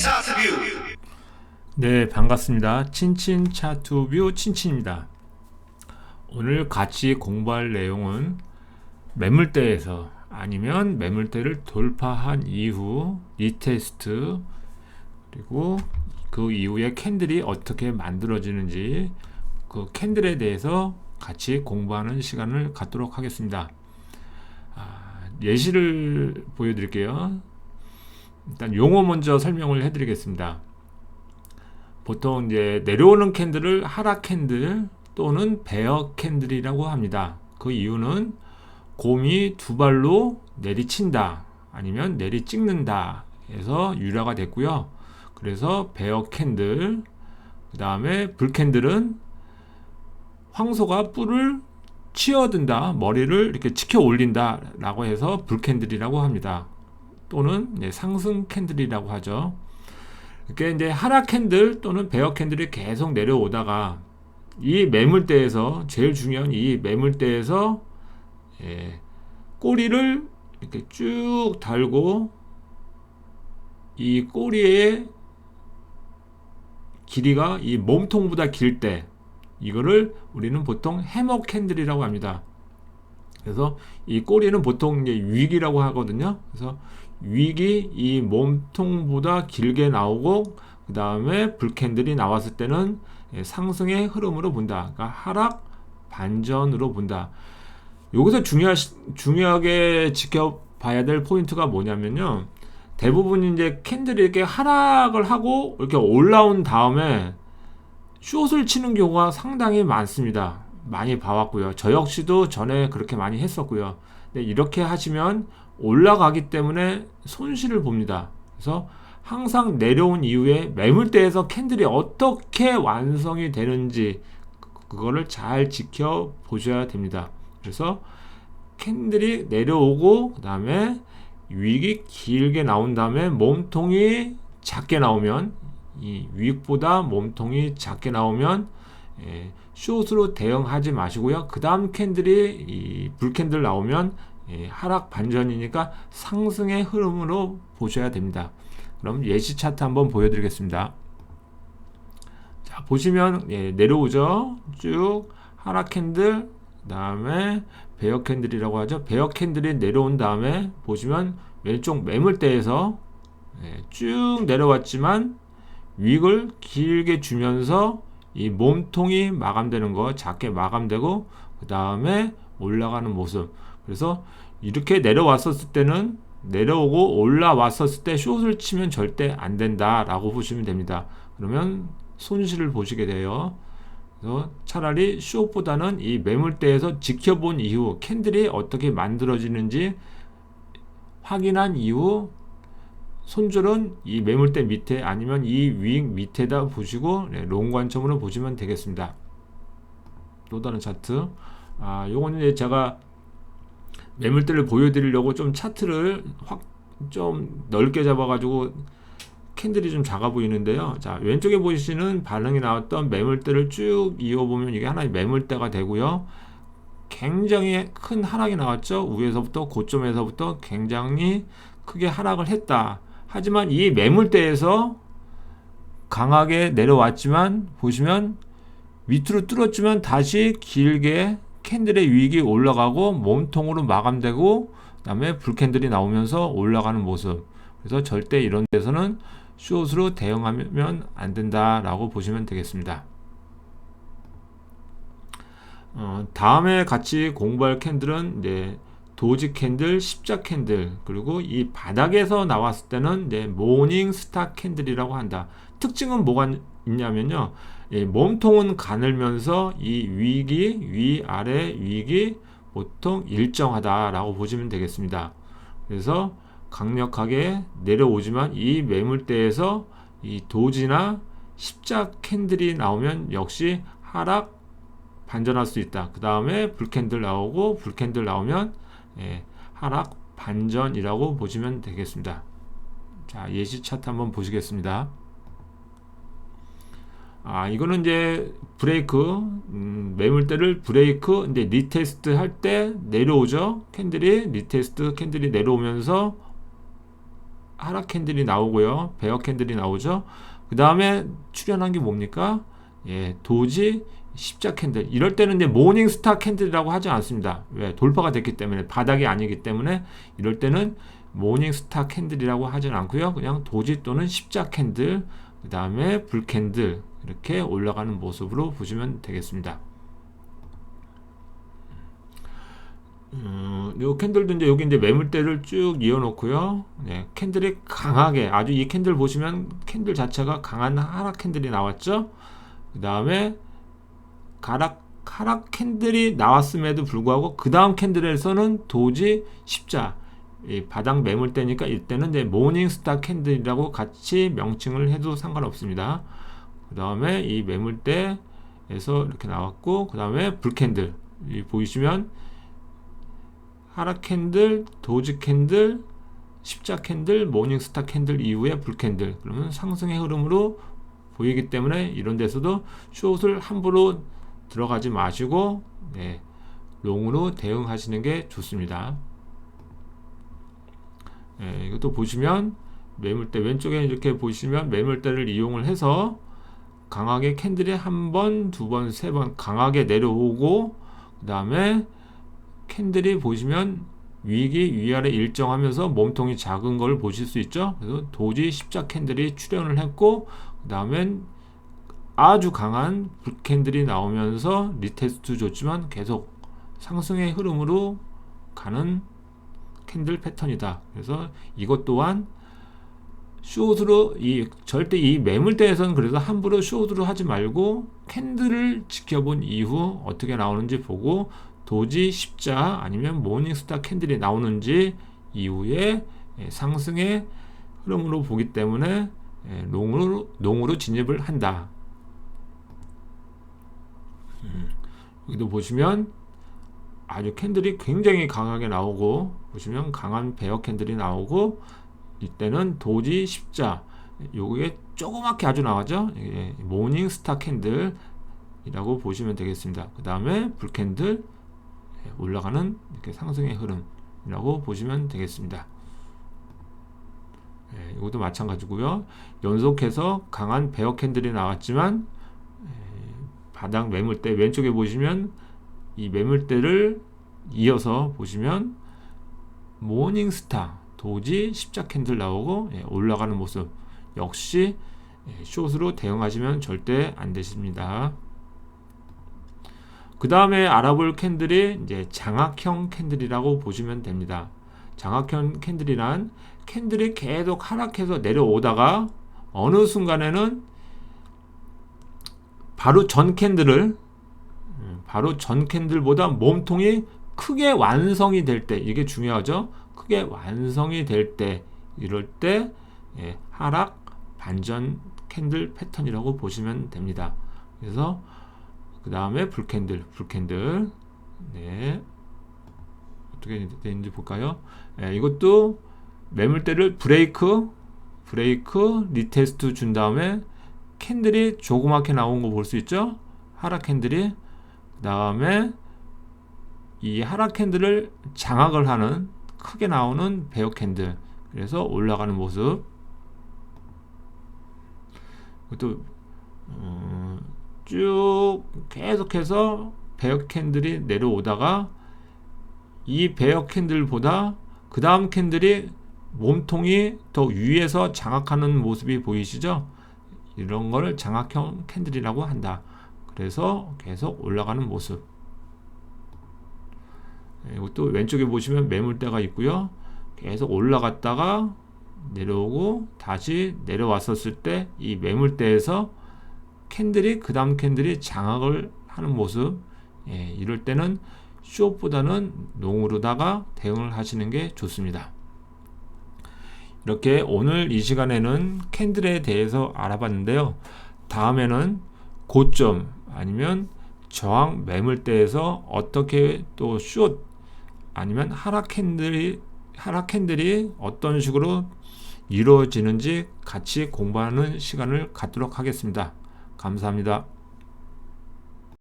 차트뷰 네, 반갑습니다. 친친 차트뷰 친친입니다. 오늘 같이 공부할 내용은 매물대에서 아니면 매물대를 돌파한 이후 리테스트 그리고 그 이후에 캔들이 어떻게 만들어지는지 그 캔들에 대해서 같이 공부하는 시간을 갖도록 하겠습니다. 아, 예시를 보여드릴게요. 일단 용어 먼저 설명을 해드리겠습니다. 보통 이제 내려오는 캔들을 하락 캔들 또는 베어 캔들이라고 합니다. 그 이유는 곰이 두 발로 내리친다 아니면 내리찍는다 해서 유래가 됐고요. 그래서 베어 캔들 그 다음에 불 캔들은 황소가 뿔을 치어든다 머리를 이렇게 치켜 올린다 라고 해서 불 캔들이라고 합니다. 또는 이제 상승 캔들이라고 하죠. 이렇게 이제 하락 캔들 또는 베어 캔들이 계속 내려오다가 이 매물대에서 제일 중요한 이 매물대에서 예, 꼬리를 이렇게 쭉 달고 이 꼬리의 길이가 이 몸통보다 길 때 이거를 우리는 보통 해머 캔들이라고 합니다. 그래서 이 꼬리는 보통 이제 위기라고 하거든요. 그래서 위기 이 몸통보다 길게 나오고 그 다음에 불캔들이 나왔을 때는 예, 상승의 흐름으로 본다. 그러니까 하락 반전으로 본다. 여기서 중요하, 중요하게 지켜봐야 될 포인트가 뭐냐면요. 대부분 이제 캔들이 이렇게 하락을 하고 이렇게 올라온 다음에 숏을 치는 경우가 상당히 많습니다. 많이 봐왔고요. 저 역시도 전에 그렇게 많이 했었고요. 근데 이렇게 하시면 올라가기 때문에 손실을 봅니다. 그래서 항상 내려온 이후에 매물대에서 캔들이 어떻게 완성이 되는지 그거를 잘 지켜 보셔야 됩니다. 그래서 캔들이 내려오고 그 다음에 위익이 길게 나온 다음에 몸통이 작게 나오면 이 위익보다 몸통이 작게 나오면 예, 숏으로 대응하지 마시고요. 그 다음 캔들이 이 불캔들 나오면 예, 하락 반전이니까 상승의 흐름으로 보셔야 됩니다. 그럼 예시 차트 한번 보여드리겠습니다. 자 보시면 예, 내려오죠. 쭉 하락 캔들 다음에 베어 캔들이라고 하죠. 베어 캔들이 내려온 다음에 보시면 왼쪽 매물대에서 예, 쭉 내려왔지만 윅을 길게 주면서 이 몸통이 마감되는 거 작게 마감되고 그 다음에 올라가는 모습. 그래서 이렇게 내려왔었을 때는 내려오고 올라왔었을 때 숏을 치면 절대 안 된다 라고 보시면 됩니다. 그러면 손실을 보시게 돼요. 그래서 차라리 숏보다는 이 매물대에서 지켜본 이후 캔들이 어떻게 만들어지는지 확인한 이후 손절은 이 매물대 밑에 아니면 이 윙 밑에다 보시고 네, 롱 관점으로 보시면 되겠습니다. 또 다른 차트. 아, 요거는 제가 매물대를 보여드리려고 좀 차트를 확 좀 넓게 잡아가지고 캔들이 좀 작아 보이는데요. 자, 왼쪽에 보시는 반응이 나왔던 매물대를 쭉 이어보면 이게 하나의 매물대가 되고요. 굉장히 큰 하락이 나왔죠. 위에서부터 고점에서부터 굉장히 크게 하락을 했다. 하지만 이 매물대에서 강하게 내려왔지만 보시면 밑으로 뚫었지만 다시 길게 캔들의 위익이 올라가고 몸통으로 마감되고 그다음에 불캔들이 나오면서 올라가는 모습. 그래서 절대 이런 데서는 숏으로 대응하면 안 된다라고 보시면 되겠습니다. 어, 다음에 같이 공부할 캔들은 이제 도지 캔들, 십자 캔들, 그리고 이 바닥에서 나왔을 때는 이제 모닝 스타 캔들이라고 한다. 특징은 뭐가 있냐면요. 예, 몸통은 가늘면서 이 위기, 위 아래 위기 보통 일정하다라고 보시면 되겠습니다. 그래서 강력하게 내려오지만 이 매물대에서 이 도지나 십자 캔들이 나오면 역시 하락 반전할 수 있다. 그 다음에 불캔들 나오고 불캔들 나오면 예, 하락 반전이라고 보시면 되겠습니다. 자, 예시 차트 한번 보시겠습니다. 아 이거는 이제 브레이크 음, 매물대를 브레이크 이제 리테스트 할 때 내려오죠 캔들이 리테스트 캔들이 내려오면서 하락 캔들이 나오고요 베어 캔들이 나오죠 그 다음에 출현한 게 뭡니까 예 도지 십자 캔들 이럴 때는 이제 모닝스타 캔들이라고 하지 않습니다 왜 돌파가 됐기 때문에 바닥이 아니기 때문에 이럴 때는 모닝스타 캔들이라고 하진 않고요 그냥 도지 또는 십자 캔들 그 다음에 불 캔들 이렇게 올라가는 모습으로 보시면 되겠습니다. 음, 요 캔들도 이제 여기 이제 매물대를 쭉 이어놓고요. 네, 캔들이 강하게 아주 이 캔들 보시면 캔들 자체가 강한 하락 캔들이 나왔죠. 그 다음에 가락 하락 캔들이 나왔음에도 불구하고 그 다음 캔들에서는 도지 십자. 이 바닥 매물대니까 이때는 이제 모닝스타 캔들이라고 같이 명칭을 해도 상관없습니다. 그 다음에 이 매물대에서 이렇게 나왔고 그 다음에 불캔들. 이 보이시면 하락 캔들, 도지 캔들, 십자 캔들, 모닝스타 캔들 이후에 불캔들. 그러면 상승의 흐름으로 보이기 때문에 이런 데서도 숏을 함부로 들어가지 마시고 네, 롱으로 대응하시는 게 좋습니다. 네, 이것도 보시면 매물대 왼쪽에 이렇게 보시면 매물대를 이용을 해서 강하게 캔들이 한 번, 두 번, 세 번 강하게 내려오고 그 다음에 캔들이 보시면 위기 위아래 일정하면서 몸통이 작은 걸 보실 수 있죠. 그래서 도지 십자 캔들이 출현을 했고 그 다음엔 아주 강한 불 캔들이 나오면서 리테스트 줬지만 계속 상승의 흐름으로 가는 캔들 패턴이다. 그래서 이것 또한 숏으로 이 절대 이 매물대에서는 그래서 함부로 숏으로 하지 말고 캔들을 지켜본 이후 어떻게 나오는지 보고 도지 십자 아니면 모닝스타 캔들이 나오는지 이후에 예, 상승의 흐름으로 보기 때문에 예, 롱으로 롱으로 진입을 한다. 음, 여기도 보시면 아주 캔들이 굉장히 강하게 나오고 보시면 강한 베어 캔들이 나오고 이때는 도지 십자 요게 조그맣게 아주 나가죠? 예, 모닝스타 캔들이라고 보시면 되겠습니다. 그 다음에 불캔들 예, 올라가는 이렇게 상승의 흐름이라고 보시면 되겠습니다. 예, 이것도 마찬가지고요. 연속해서 강한 베어 캔들이 나왔지만 예, 바닥 매물대 왼쪽에 보시면 이 매물대를 이어서 보시면 모닝스타 도지 십자 캔들 나오고 예, 올라가는 모습 역시 예, 숏으로 대응하시면 절대 안 되십니다. 그 다음에 알아볼 캔들이 이제 장악형 캔들이라고 보시면 됩니다. 장악형 캔들이란 캔들이 계속 하락해서 내려오다가 어느 순간에는 바로 전 캔들을 음, 바로 전 캔들보다 몸통이 크게 완성이 될 때 이게 중요하죠. 크게 완성이 될 때 이럴 때 예, 하락 반전 캔들 패턴이라고 보시면 됩니다. 그래서 그 다음에 불캔들, 불캔들, 네 어떻게 되는지 볼까요? 예, 이것도 매물대를 브레이크, 브레이크, 리테스트 준 다음에 캔들이 조그맣게 나온 거 볼 수 있죠? 하락 캔들이 그 다음에 이 하락 캔들을 장악을 하는 크게 나오는 베어 캔들 그래서 올라가는 모습 또 어, 쭉 계속해서 베어 캔들이 내려오다가 이 베어 캔들보다 그 다음 캔들이 몸통이 더 위에서 장악하는 모습이 보이시죠? 이런 거를 장악형 캔들이라고 한다. 그래서 계속 올라가는 모습. 예, 이것도 왼쪽에 보시면 매물대가 있고요. 계속 올라갔다가 내려오고 다시 내려왔었을 때 이 매물대에서 캔들이 그 다음 캔들이 장악을 하는 모습 예, 이럴 때는 숏보다는 롱으로다가 대응을 하시는 게 좋습니다. 이렇게 오늘 이 시간에는 캔들에 대해서 알아봤는데요. 다음에는 고점 아니면 저항 매물대에서 어떻게 또 숏 아니면 하락 캔들이 하락 캔들이 어떤 식으로 이루어지는지 같이 공부하는 시간을 갖도록 하겠습니다. 감사합니다.